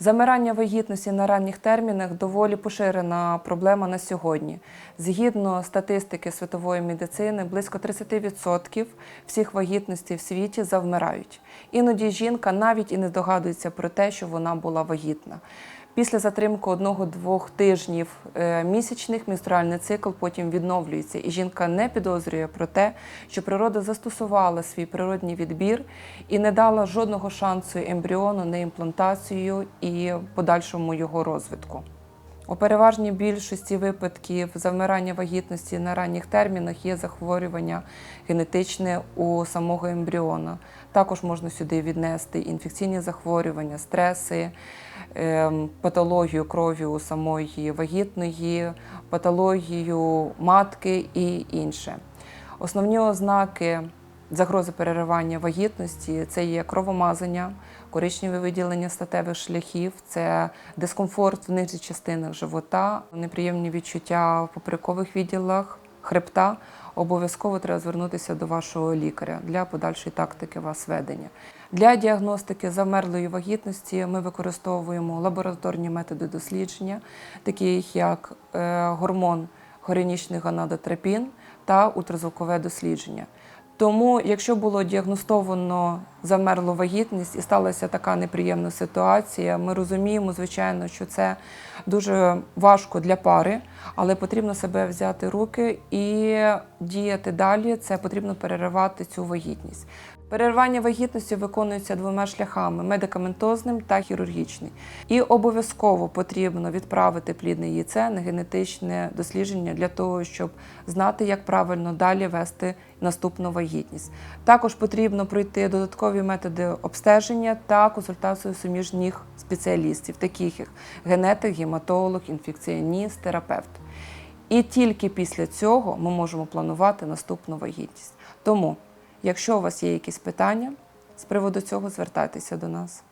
Замирання вагітності на ранніх термінах доволі поширена проблема на сьогодні. Згідно статистики світової медицини, близько 30% всіх вагітностей в світі завмирають. Іноді жінка навіть і не здогадується про те, що вона була вагітна. Після затримки одного-двох тижнів е, місячних менструальний цикл потім відновлюється, і жінка не підозрює про те, що природа застосувала свій природній відбір і не дала жодного шансу ембріону на імплантацію і подальшому його розвитку. У переважній більшості випадків завмирання вагітності на ранніх термінах є захворювання генетичне у самого ембріона. Також можна сюди віднести інфекційні захворювання, стреси, ем, патологію крові у самої вагітної, патологію матки і інше. Основні ознаки загрози переривання вагітності це є кровомазання, коричневе виділення статевих шляхів, це дискомфорт в нижніх частинах живота, неприємні відчуття в поперекових відділах, хребта. Обов'язково треба звернутися до вашого лікаря для подальшої тактики вас ведення. Для діагностики замерлої вагітності ми використовуємо лабораторні методи дослідження, такі як е, гормон горінічний гонадотропін та ультразвукове дослідження. Тому, якщо було діагностовано замерлу вагітність і сталася така неприємна ситуація, ми розуміємо, звичайно, що це дуже важко для пари, але потрібно себе взяти руки і діяти далі. Це потрібно переривати цю вагітність. Переривання вагітності виконується двома шляхами медикаментозним та хірургічним. І обов'язково потрібно відправити плідне яйце на генетичне дослідження для того, щоб знати, як правильно далі вести наступну вагітність. Також потрібно пройти додаткові методи обстеження та консультацію суміжніх спеціалістів, таких як генетик, гематолог, інфекціоніст, терапевт. І тільки після цього ми можемо планувати наступну вагітність. Тому, якщо у вас є якісь питання з приводу цього, звертайтеся до нас.